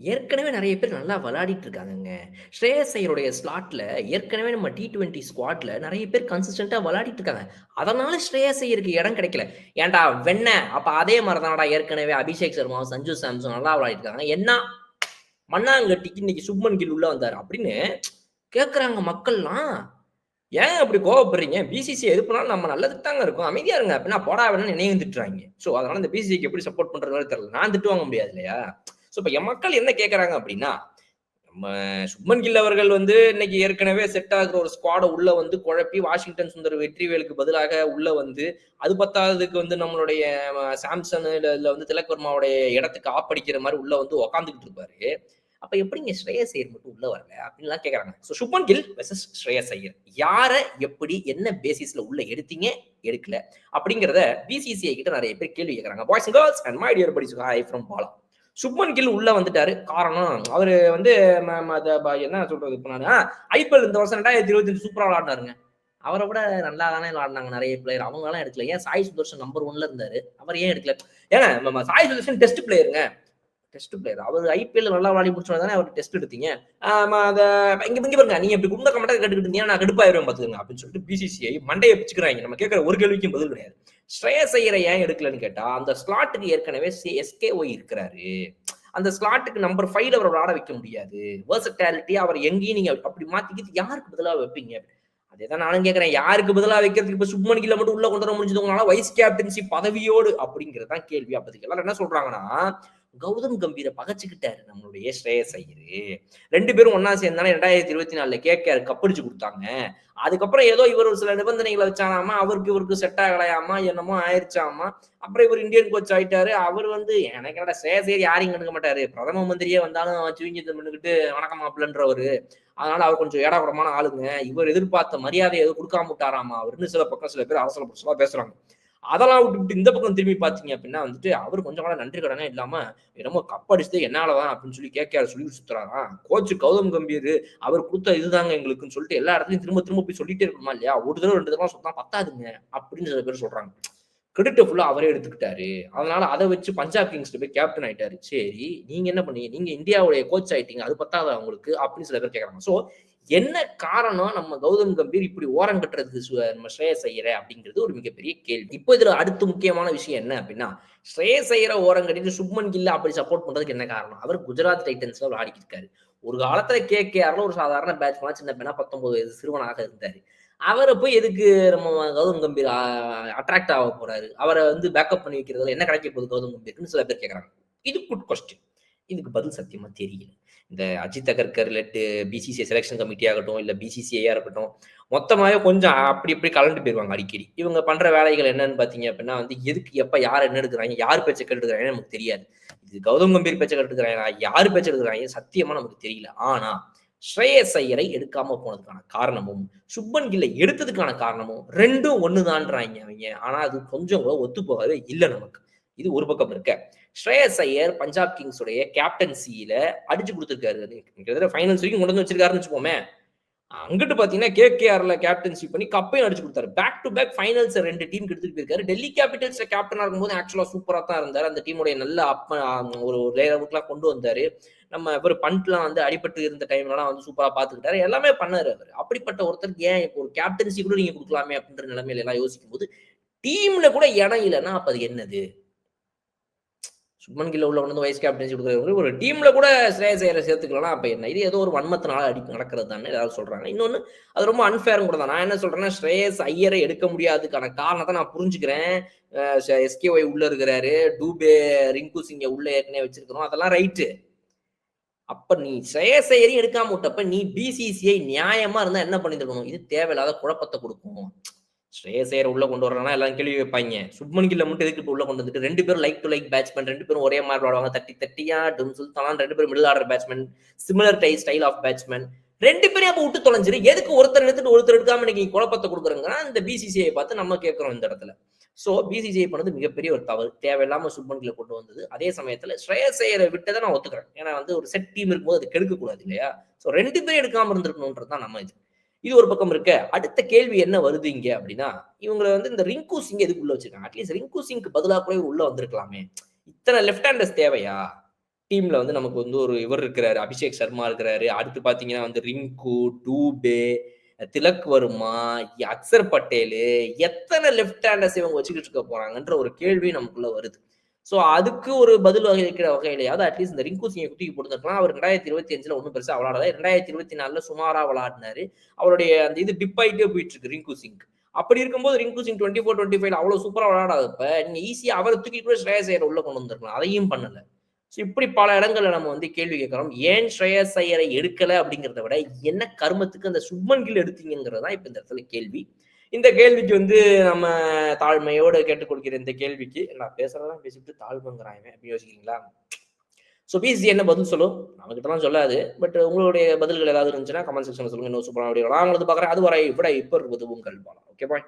ஏற்கனவே நிறைய பேர் நல்லா விளையாடிட்டு இருக்காங்கங்க. ஸ்ரேயஸ் ஐயருடைய ஸ்லாட்ல ஏற்கனவே நம்ம டி20 ஸ்குவாட்ல நிறைய பேர் கன்சிஸ்டண்டா விளையாடிட்டு இருக்காங்க. அதனால ஸ்ரேயஸ் ஐயருக்கு இடம் கிடைக்கல. ஏன்டா வெண்ண அப்ப அதே மாதிரிதான்டா தானடா ஏற்கனவே அபிஷேக் சர்மா சஞ்சு சாம்சன் நல்லா விளையாடிட்டு இருக்காங்க. என்ன மண்ணாங்கட்டிக்கு இன்னைக்கு சுப்மன் கில் உள்ள வந்தாரு அப்படின்னு கேட்கறாங்க மக்கள்லாம். ஏன் அப்படி கோவப்படுறீங்க? பிசிசி எது பண்ணாலும் நம்ம நல்லதுக்கு தாங்க இருக்கும். அமைதியா இருங்க. அப்படின்னா போடா வேணும்னு நினைவு திட்டுறாங்க ஸோ அதனால இந்த பிசிசிக்கு எப்படி சப்போர்ட் பண்றது தெரியல. நான் திட்டு வாங்க முடியாது இல்லையா? ஸோ இப்போ என் மக்கள் என்ன கேட்குறாங்க அப்படின்னா, நம்ம சுப்மன் கில் அவர்கள் வந்து இன்னைக்கு ஏற்கனவே செட் ஆகிற ஒரு ஸ்குவாடை உள்ள வந்து குழப்பி வாஷிங்டன் சுந்தர் வெற்றிவேலுக்கு பதிலாக உள்ள வந்து, அது பத்தாததுக்கு வந்து நம்மளுடைய அ சாம்சன் இல்ல வந்து திலக்வர்மாவுடைய இடத்துக்கு ஆப்படிக்கிற மாதிரி உள்ள வந்து உக்காந்துக்கிட்டு இருப்பாரு. அப்ப எப்படிங்க ஸ்ரேயஸ் ஐயர் மட்டும் உள்ள வரல? அப்படின்லாம் கேட்கறாங்க. So Shubman Gill versus Shreyas Iyer. யார எப்படி என்ன பேசிஸ்ல உள்ள எடுத்தீங்க? எடுக்கல. அப்படிங்கிறத பிசிசிஐ கிட்ட நிறைய பேர் கேள்வி கேட்கறாங்க. Boys and girls and my dear buddies hi from Bala. Shubman Gill உள்ள வந்துட்டாரு. காரணம் அவரு வந்து ம த என்ன சொல்றது இப்ப நான் ஐபிஎல் இந்த வருஷம் 2025 சூப்பரா விளையாடுனாருங்க. அவரை விட நல்லா தானே விளாடினாங்க நிறைய பிளேயர். அவங்களாம் எடுக்கல. ஏன் சாய் சுதர்ஷன் நம்பர் ஒன்ல இருந்தாரு. அவர் ஏன் எடுக்கல? ஏன்னா Sai Sudharsan test பிளேயருங்க. Test player. அவர் ஐபிஎல் நல்லா விளையாடி முடிச்சோன தானே அவர் டெஸ்ட் எடுத்தீங்க. ஆமா இங்க இங்க பாருங்க. நீங்க இப்படி குண்ட கமெண்ட்டா கேட்டுக்கிட்டு இருந்தீங்கன்னா நான் கடுப்பாயிருவேன் பாத்துக்கங்க. அப்படின்னு சொல்லிட்டு பிசிசிஐ மண்டைய பிச்சுக்கிறாங்க நம்ம கேட்கிற ஒரு கேள்விக்கும் பதில் கிடையாது. ஸ்ரேயஸ் செய்யற ஏன் எடுக்கலன்னு கேட்டா, அந்த ஸ்லாட்டுக்கு ஏற்கனவே எஸ்கே ஒய் இருக்கிறாரு. அந்த ஸ்லாட்டுக்கு நம்பர் 5ல அவர விளையாட வைக்க முடியாது. வேர்சட்டாலிட்டி அவர் எங்கேயும் நீங்க அப்படி மாத்திக்கிட்டு யாருக்கு பதிலாக வைப்பீங்க? அதேதான் நானும் கேட்கறேன் யாருக்கு பதிலாக வைக்கிறதுக்கு இப்ப சுப்மன் மட்டும் உள்ள கொண்டு வர முடிஞ்சது உங்களால வைஸ் கேப்டன்சி பதவியோடு அப்படிங்கிறது தான் கேள்வி. அப்போதைக்கு எல்லாரும் என்ன சொல்றாங்கன்னா, கௌதம் கம்பீரை பகச்சுக்கிட்டாரு நம்மளுடைய ஸ்ரேயஸ் ஐயரு. ரெண்டு பேரும் ஒன்னா சேர்ந்தானே ரெண்டாயிரத்தி இருபத்தி நாலுல கேகேஆர் கப்படிச்சு கொடுத்தாங்க அதுக்கப்புறம் ஏதோ இவர் ஒரு சில நிபந்தனைகளை வச்சானாமா அவருக்கு இவருக்கு செட் ஆகலையாமா. என்னமோ ஆயிருச்சாமா. அப்புறம் இவர் இந்தியன் கோச் ஆயிட்டாரு. அவர் வந்து எனக்கு என்னடா ஸ்ரேயஸ் ஐயர் யாரையும் கண்டுக்க மாட்டாரு. பிரதம மந்திரியே வந்தாலும் சுவிங்கித்த பண்ணிக்கிட்டு வணக்கம் மாப்பிள்ளன்றவரு. அதனால அவர் கொஞ்சம் ஏடாகுடமான ஆளுங்க. இவர் எதிர்பார்த்த மரியாதை எதுவும் கொடுக்காம விட்டாராமா அவருன்னு சில பக்கம் சில பேர் அரசல புரட்சிலா பேசுறாங்க. அதெல்லாம் விட்டுப்புட்டு இந்த பக்கம் திரும்பி பார்த்தீங்க அப்படின்னா வந்துட்டு, அவரு கொஞ்சம் கூட நன்றி கடனே இல்லாம, என்னமோ கப் அடிச்சதே என்னால தான் அப்படின்னு சொல்லி கேகேஆர் சொல்லிட்டு சுத்துறாராம். கோச்சு கௌதம் கம்பீர் அவர் கொடுத்த இதுதாங்க எங்களுக்குன்னு சொல்லிட்டு எல்லா இடத்துலயும் திரும்ப திரும்ப போய் சொல்லிட்டே இருக்கணுமா இல்லையா? ஒரு தடவை ரெண்டு தடவை சொன்னா பத்தாதுங்க. அப்படின்னு சில பேர் சொல்றாங்க. கிரெடிட்ட ஃபுல்லா அவரே எடுத்துக்கிட்டாரு. அதனால அதை வச்சு பஞ்சாப் கிங்ஸ்ல போய் கேப்டன் ஆயிட்டாரு. சரி, நீங்க என்ன பண்ணீங்க? நீங்க இந்தியாவுடைய கோச் ஆயிட்டீங்க. அது பத்தாத உங்களுக்கு? அப்படின்னு சில பேர் கேட்கறாங்க. சோ என்ன காரணம் நம்ம கௌதம் கம்பீர் இப்படி ஓரம் கட்டுறதுக்கு நம்ம ஸ்ரேயஸ் ஐயரை அப்படிங்கிறது ஒரு மிகப்பெரிய கேள்வி. இப்போ இதுல அடுத்து முக்கியமான விஷயம் என்ன அப்படின்னா, ஸ்ரேயஸ் ஐயரை ஓரம் கட்டிட்டு சுப்மன் கில்ல அப்படி சப்போர்ட் பண்றதுக்கு என்ன காரணம்? அவர் குஜராத் டைட்டன்ஸ்ல விளையாடிட்டு இருக்காரு. ஒரு காலத்துல கேகேஆர்ல ஒரு சாதாரண பேட்ஸ்மேனா சின்ன பையனா 19 வயது சிறுவனாக இருந்தாரு. அவரை போய் எதுக்கு நம்ம கௌதம் கம்பீர் அட்ராக்ட் ஆக போறாரு? அவரை வந்து பேக்கப் பண்ணி வைக்கிறதுல என்ன கிடைக்க போகுது கௌதம் கம்பீர்னு சில பேர் கேட்கறாங்க. இது குட் கொஸ்டின். இதுக்கு பதில் சத்தியமா தெரியல. இந்த Ajit Agarkar let BCCI selection committee ஆகட்டும், இல்ல பிசிசிஐயா இருக்கட்டும், மொத்தமாவே கொஞ்சம் அப்படி இப்படி கலந்து போயிருவாங்க அடிக்கடி. இவங்க பண்ற வேலைகள் என்னன்னு பார்த்தீங்க அப்படின்னா வந்து, எதுக்கு எப்ப யார் என்ன எடுக்கிறாங்க யார் பேச்சை கேட்டு நமக்கு தெரியாது. இது கௌதம் கம்பீர் பேச்சை கேட்டு யார் பேச்சை எடுக்கிறாங்க சத்தியமா நமக்கு தெரியல. ஆனா, ஸ்ரேயஸ் ஐயரை எடுக்காம போனதுக்கான காரணமும், சுப்பன் கில்லை எடுத்ததுக்கான காரணமும் 2ம் ஒண்ணு அவங்க அவைங்க. ஆனா அது கொஞ்சம் கூட ஒத்து போகவே இல்லை நமக்கு. இது ஒரு பக்கம் இருக்க. ஸ்ரேயஸ் ஐயர் பஞ்சாப் கிங்ஸ் உடைய அடிச்சு கொடுத்துருக்காரு கிட்டத்தட்ட ஃபைனல்ஸ் வரைக்கும் கொண்டு வந்து வச்சிருக்காருன்னு வச்சுக்கோமே அங்கிட்டு பார்த்தீங்கன்னா, கேகேஆர்ல கேப்டன்சி பண்ணி கப்பையும் அடிச்சு கொடுத்தாரு பேக் டு பேக் ஃபைனல்ஸ் ரெண்டு டீம் எடுத்துட்டு போயிருக்காரு. டெல்லி கேபிட்டல்ஸ்ல கேப்டனா இருக்கும்போது ஆக்சுவலா சூப்பரா தான் இருந்தாரு. அந்த டீமுடைய நல்ல அப்ப ஒரு லெவலுக்குலாம் கொண்டு வந்தாரு. நம்ம இவரு பண்ட்லாம் வந்து அடிபட்டு இருந்த டைம்லலாம் வந்து சூப்பரா பார்த்துக்கிட்டாரு. எல்லாமே பண்ணாரு அவர் அப்படிப்பட்ட ஒருத்தருக்கு ஏன் இப்போ ஒரு கேப்டன்சி கூட நீங்க கொடுக்கலாமே அப்படின்ற நிலைமையில எல்லாம் யோசிக்கும் போது டீம்ல கூட இடம் இல்லைன்னா அப்ப அது என்னது? சுப்மன் கில்ல உள்ள வந்து வைஸ் கேப்டன்சி குடுக்குறது ஒரு டீம்ல கூட ஸ்ரேயஸ் ஐயரை சேர்த்துக்கலாம் அப்ப என்ன? இது ஏதோ ஒரு வன்மத்தினால அடி நடக்கிறது தானே ஏதாவது சொல்றாங்க. இன்னொன்னு அது ரொம்ப அன்ஃபேரும் கூட தான். நான் என்ன சொல்றேன்னா, ஸ்ரேயஸ் ஐயரை எடுக்க முடியாதுக்கான காரணத்தை நான் புரிஞ்சுக்கிறேன். எஸ்கேஒய் உள்ள இருக்கிறாரு. டூபே, ரிங்கு சிங்க உள்ள ஏற்கனவே வச்சிருக்கிறோம். அதெல்லாம் ரைட்டு. அப்ப நீ ஸ்ரேயஸ் ஐயரையும் எடுக்காம விட்டப்ப, நீ பிசிசிஐ நியாயமா இருந்தா என்ன பண்ணியிருக்கணும்? இது தேவையில்லாத குழப்பத்தை கொடுக்கும் ஸ்ரேயஸ் உள்ள கொண்டு வரலாம் எல்லாம் கேள்வி வைப்பாங்க சுப்மன் கில்ல மட்டும் எதுக்கு உள்ள கொண்டு வந்துட்டு ரெண்டு பேரும் லைக் டு லைக் பேட்ஸ்மேன் ரெண்டு பேரும் ஒரே மாதிரி விளாடுவாங்க தட்டி தட்டியா, டும் சுல்தான் ரெண்டு பேரும் middle order batsman. Similar type style of batsman. ரெண்டு பேரும் அப்ப விட்டு தொலைஞ்சிரு. எதுக்கு ஒருத்தர் எடுத்துட்டு ஒருத்தர் எடுக்காம இன்னைக்கு குழப்பத்தை குடுக்குறீங்கன்னா, இந்த பிசிசிஐ பார்த்து நம்ம கேட்கிறோம் இந்த இடத்துல. சோ பிசிசிஐ பண்ணது மிகப்பெரிய ஒரு தவறு. தேவையில்லாம சுப்மன் கில்ல கொண்டு வந்தது. அதே சமயத்துல ஸ்ரேயஸ் விட்டதை நான் ஒத்துக்கிறேன். ஏன்னா வந்து ஒரு செட் டீம் இருக்கும்போது அது கெடுக்க கூடாது இல்லையா? சோ ரெண்டு பேரும் எடுக்காம இருந்திருக்கணும்ன்றது தான் நம்ம இது. இது ஒரு பக்கம் இருக்க. அடுத்த கேள்வி என்ன வருது இங்க அப்படின்னா, இவங்கள வந்து இந்த ரிங்கு சிங் எதுக்கு உள்ள வச்சிருக்காங்க? அட்லீஸ்ட் ரிங்கு சிங்க்கு பதிலாக கூட உள்ள வந்திருக்கலாமே. இத்தனை லெஃப்ட் ஹேண்டர்ஸ் தேவையா? டீம்ல வந்து நமக்கு வந்து ஒரு இவர் இருக்கிறாரு. அபிஷேக் சர்மா இருக்கிறாரு. அடுத்து பார்த்தீங்கன்னா வந்து ரிங்கு, டூபே, திலக் வர்மா, அக்சர் பட்டேலு எத்தனை லெஃப்ட் ஹேண்டர்ஸ் இவங்க வச்சுக்கிட்டு இருக்க போறாங்கன்ற ஒரு கேள்வி நமக்குள்ள வருது. ஸோ அதுக்கு ஒரு பதில் வகை இருக்கிற வகையிலையாவது அட்லீஸ்ட் இந்த ரிங்கு சிங்கை தூக்கி போட்டுருக்கலாம். அவர் ரெண்டாயிரத்தி இருபத்தி அஞ்சுல ஒன்றும் பெருசாக விளாடல ரெண்டாயிரத்தி இருபத்தி நாலுல சுமாரா விளையாடினாரு. அவருடைய அந்த இது டிப் ஆகிட்டே போயிட்டு இருக்கு ரிங்கு சிங். அப்படி இருக்கும்போது Rinku Singh twenty four twenty five அவ்வளோ சூப்பராக விளாடாதப்ப நீங்க ஈஸியாக அவரை தூக்கி கூட ஸ்ரேயஸ் ஐயர உள்ள கொண்டு வந்திருக்கலாம். அதையும் பண்ணல. ஸோ இப்படி பல இடங்கள்ல நம்ம வந்து கேள்வி கேட்கிறோம். ஏன் ஸ்ரேயஸ் ஐயரை எடுக்கல அப்படிங்கிறத விட, என்ன கர்மத்துக்கு அந்த சுப்மன் கில் எடுத்தீங்கங்கிறது தான் இப்போ இந்த இடத்துல கேள்வி. இந்த கேள்விக்கு வந்து நம்ம தாழ்மையோடு கேட்டுக்கொள்கிற இந்த கேள்விக்கு, நான் பேசுறதெல்லாம் பேசிட்டு தாழ்மைங்கிறான் இவன் அப்படின்னு யோசிக்கிறீங்களா? ஸோ பிசி என்ன பதில் சொல்லும்? நம்மகிட்டலாம் சொல்லாது. பட் உங்களுடைய பதில்கள் ஏதாவது இருந்துச்சுன்னா கமெண்ட் செக்ஷன்ல சொல்லுங்க. இன்னும் சூப்பராக நான் உங்களுக்கு பார்க்குறேன். அதுவரை விடை இப்போ இருப்பது உங்கள் பாலா. Okay bye.